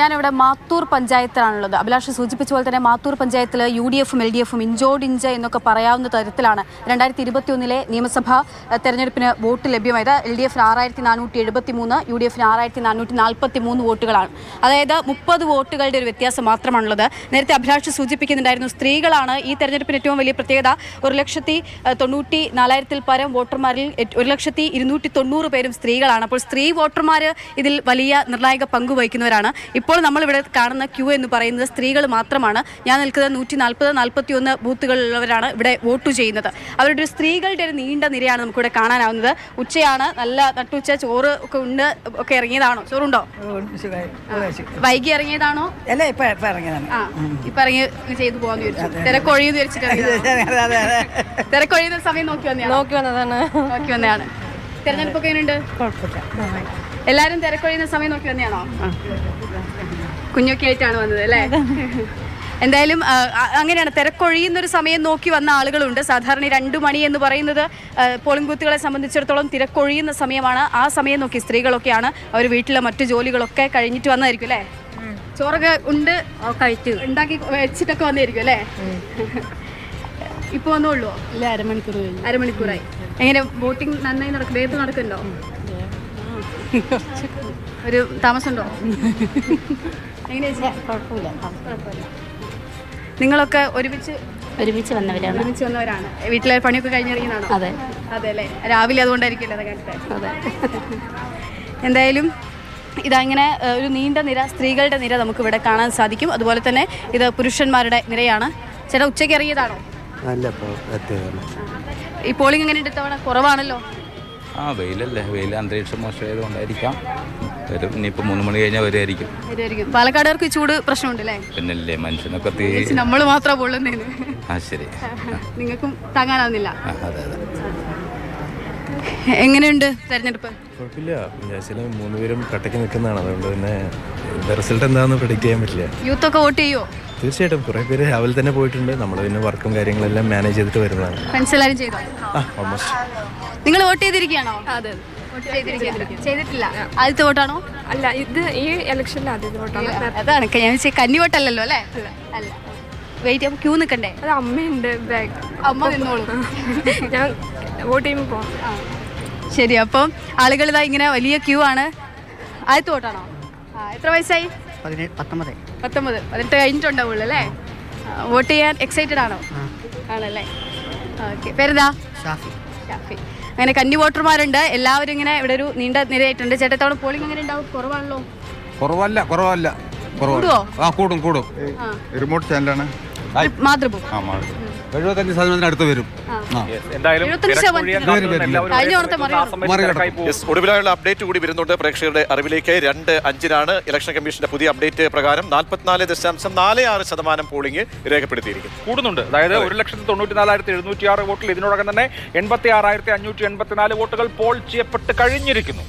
ഞാനിവിടെ മാത്തൂർ പഞ്ചായത്തിലാണുള്ളത്. അഭിലാഷ് സൂചിപ്പിച്ച പോലെ തന്നെ മാത്തൂർ പഞ്ചായത്തിൽ യു ഡി എഫും എൽ ഡി എഫും ഇഞ്ചോടിഞ്ച എന്നൊക്കെ പറയാവുന്ന തരത്തിലാണ് രണ്ടായിരത്തി ഇരുപത്തി ഒന്നിലെ നിയമസഭാ തെരഞ്ഞെടുപ്പിന് വോട്ട് ലഭ്യമായത്. എൽ ഡി എഫിന് ആറായിരത്തി നാനൂറ്റി എഴുപത്തി മൂന്ന് യു ഡി എഫിന് ആറായിരത്തി നാനൂറ്റി നാൽപ്പത്തി മൂന്ന് വോട്ടുകളാണ്. അതായത് മുപ്പത് വോട്ടുകളുടെ ഒരു വ്യത്യാസം മാത്രമാണുള്ളത്. നേരത്തെ അഭിലാഷ് സൂചിപ്പിക്കുന്നുണ്ടായിരുന്നു സ്ത്രീകളാണ് ഈ തെരഞ്ഞെടുപ്പിന് ഏറ്റവും വലിയ പ്രത്യേകത. ഒരു ലക്ഷത്തി തൊണ്ണൂറ്റി നാലായിരത്തിൽ പരം വോട്ടർമാരിൽ ഒരു ലക്ഷത്തി ഇരുന്നൂറ്റി തൊണ്ണൂറ് പേരും സ്ത്രീകളാണ്. അപ്പോൾ സ്ത്രീ വോട്ടർമാർ ഇതിൽ വലിയ നിർണായക പങ്ക് വഹിക്കുന്നവരാണ്. ഇപ്പോൾ നമ്മളിവിടെ കാണുന്ന ക്യൂ എന്ന് പറയുന്നത് സ്ത്രീകൾ മാത്രമാണ്. ഞാൻ നിൽക്കുന്നത് നൂറ്റി നാൽപ്പത് നാൽപ്പത്തി ഒന്ന് ബൂത്തുകളുള്ളവരാണ് ഇവിടെ വോട്ട് ചെയ്യുന്നത്. അവരുടെ ഒരു സ്ത്രീകളുടെ ഒരു നീണ്ട നിരയാണ് നമുക്കിവിടെ കാണാനാവുന്നത്. ഉച്ചയാണ് നല്ല നട്ടുച്ച ചോറ് ഒക്കെ ഉണ്ട് ഒക്കെ ഇറങ്ങിയതാണോ? ചോറുണ്ടോ? വൈകി ഇറങ്ങിയതാണോ? അല്ല ഇപ്പൊ ഇറങ്ങി ചെയ്തു പോകാന്ന് വിചാരിച്ചു. തിരക്കൊഴിയെന്ന് വിചാരിച്ചിട്ട് തിരക്കൊഴിയുന്ന സമയം നോക്കി വന്നതാണ്? നോക്കി വന്നതാണ്. നോക്കി വന്നതാണ്. തെരഞ്ഞെടുപ്പൊക്കെ എങ്ങനെയുണ്ട്? കുഴപ്പമില്ല. എല്ലാരും തിരക്കൊഴിയുന്ന സമയം നോക്കി വന്നെയാണോ? കുഞ്ഞൊക്കെ ആയിട്ടാണ് വന്നത് അല്ലേ? എന്തായാലും അങ്ങനെയാണ് തിരക്കൊഴിയുന്ന ഒരു സമയം നോക്കി വന്ന ആളുകളുണ്ട്. സാധാരണ രണ്ടു മണി എന്ന് പറയുന്നത് പോളിംഗ് ബൂത്തുകളെ സംബന്ധിച്ചിടത്തോളം തിരക്കൊഴിയുന്ന സമയമാണ്. ആ സമയം നോക്കി സ്ത്രീകളൊക്കെയാണ് അവർ വീട്ടിലെ മറ്റു ജോലികളൊക്കെ കഴിഞ്ഞിട്ട് വന്നതായിരിക്കും അല്ലേ? ചോറൊക്കെ ഉണ്ട്? കഴിച്ചു. ഉണ്ടാക്കി വെച്ചിട്ടൊക്കെ വന്നായിരിക്കും അല്ലേ? ഇപ്പൊ വന്നോളൂ ഇല്ല അരമണിക്കൂർ കഴിഞ്ഞു. അരമണിക്കൂറായി. എങ്ങനെ വോട്ടിംഗ് നന്നായി നടക്കും വേഗത്തിൽ നടക്കുന്നുണ്ടോ ഒരു താമസമുണ്ടോ? കുഴപ്പമില്ല. നിങ്ങളൊക്കെ ഒരുമിച്ച് ഒരുമിച്ച് വന്നവരാണ്. ഒരുമിച്ച് വന്നവരാണ്. വീട്ടിലെ പണിയൊക്കെ കഴിഞ്ഞിറങ്ങിയതാണോ? അതെ. അതെ അല്ലേ രാവിലെ അതുകൊണ്ടായിരിക്കില്ല അത് അതെ. എന്തായാലും ഇതങ്ങനെ ഒരു നീണ്ട നിര സ്ത്രീകളുടെ നിര നമുക്ക് ഇവിടെ കാണാൻ സാധിക്കും. അതുപോലെ തന്നെ ഇത് പുരുഷന്മാരുടെ നിരയാണ്. ചേട്ടാ ഉച്ചയ്ക്ക് ഇറങ്ങിയതാണോ? അല്ല ഈ പോളിംഗ് എങ്ങനെയുണ്ട് ഇത്തവണ കുറവാണല്ലോ. ആ വെയിലല്ലേ. വെയിൽ അന്തരീക്ഷം മോശമായതുകൊണ്ടായിരിക്കാം. വരും ഇനിയിപ്പോൾ മൂന്ന് മണി കഴിഞ്ഞാൽ വരുമായിരിക്കും ഇതായിരിക്കും പാലക്കാടുകാർക്ക് ഈ ചൂട് പ്രശ്നമുണ്ടല്ലേ? പിന്നല്ലേ മനുഷ്യനൊക്കെ തീ നമ്മൾ മാത്രം പൊള്ളുന്നേന്ന് ആ ശരി. നിങ്ങൾക്കും താങ്ങാനാവുന്നില്ല. ആ അതെ അതെ. എങ്ങനെയുണ്ട് തെരഞ്ഞെടുപ്പ്? കുഴപ്പമില്ല. വിചാരിച്ചാൽ മൂന്ന് പേരും കട്ടയ്ക്ക് നിൽക്കുന്നതാണ്. അതുകൊണ്ട് തന്നെ റിസൾട്ട് എന്താണെന്ന് പ്രഡിക്റ്റ് ചെയ്യാൻ പറ്റില്ല. യൂത്ത് ഒക്കെ വോട്ട് ചെയ്യുമോ തീർച്ചയായിട്ടും. കുറേ പേര് രാവിലെ തന്നെ പോയിട്ടുണ്ട്. നമ്മൾ പിന്നെ വർക്കും കാര്യങ്ങളെല്ലാം മാനേജ് ചെയ്തിട്ട് വരുന്നതാണ്. ഫ്രണ്ട്സ് എല്ലാവരും ചെയ്തോ? നിങ്ങൾ വോട്ട് ചെയ്തിരിക്കുകയാണോ? അതെ. ചെയ്തിട്ടില്ല. ആദ്യത്തെ വോട്ടാണോ? അല്ല ഇത് ഈ ഇലക്ഷനിൽ ആദ്യത്തെ വോട്ടാണ്. അതാണ് ഞാൻ വെച്ചാൽ കന്നി വോട്ടല്ലല്ലോ അല്ലേ? അല്ല. വെയിറ്റ് അപ്പോൾ ക്യൂ നിൽക്കണ്ടേ? അത് അമ്മയുണ്ട് ബാഗ്. അമ്മ നിന്നോളൂ. ഞാൻ വോട്ട് ചെയ്യുമ്പോൾ പോകാം ശരി അപ്പം ആളുകൾ ഇതാ ഇങ്ങനെ വലിയ ക്യൂ ആണ്. ആദ്യത്തെ വോട്ടാണോ? എത്ര വയസ്സായി? പത്തൊമ്പത് പത്തൊമ്പത്. പതിനെട്ട് കഴിഞ്ഞിട്ടുണ്ടാവുള്ളൂ അല്ലേ? വോട്ട് ചെയ്യാൻ എക്സൈറ്റഡ് ആണോ? ആണല്ലേ? ഓക്കെ പേരെന്താ? ഷാഫി. ഷാഫി. അങ്ങനെ കന്നി വോട്ടർമാരുണ്ട്. എല്ലാവരും ഇങ്ങനെ ഇവിടെ ഒരു നീണ്ട നിരയായിട്ടുണ്ട്. ചേട്ടാ തവണ പോളിംഗ് എങ്ങനെ ഉണ്ടാവും? കുറവാണല്ലോ. കുറവല്ല കുറവല്ല. കുറവ് ആ കൂടും കൂടും. റിമോട്ട് ചാനലാണ്. മാതൃഭൂമി. ആ മാറി എഴുപത്തഞ്ച് ശതമാനത്തിന് അടുത്ത് വരും. എന്തായാലും എഴുപത്തഞ്ച് കഴിഞ്ഞ ഓണത്തെ മറികടന്നു. യെസ് ഒടുവിലായുള്ള അപ്ഡേറ്റ് കൂടി വരുന്നുണ്ട്. പ്രേക്ഷകരുടെ അറിവിലേക്ക് രണ്ട് അഞ്ചിനാണ് ഇലക്ഷൻ കമ്മീഷന്റെ പുതിയ അപ്ഡേറ്റ് പ്രകാരം നാൽപ്പത്തിനാല് ദശാംശം നാല് ആറ് ശതമാനം പോളിംഗ് രേഖപ്പെടുത്തിയിരിക്കുന്നു. കൂടുന്നുണ്ട്. അതായത് ഒരു ലക്ഷത്തി തൊണ്ണൂറ്റി നാലായിരത്തി എഴുന്നൂറ്റി ആറ് വോട്ടിൽ ഇതിനോടകം തന്നെ എൺപത്തി ആറായിരത്തി അഞ്ഞൂറ്റി എൺപത്തിനാല് വോട്ടുകൾ പോൾ ചെയ്യപ്പെട്ട് കഴിഞ്ഞിരിക്കുന്നു.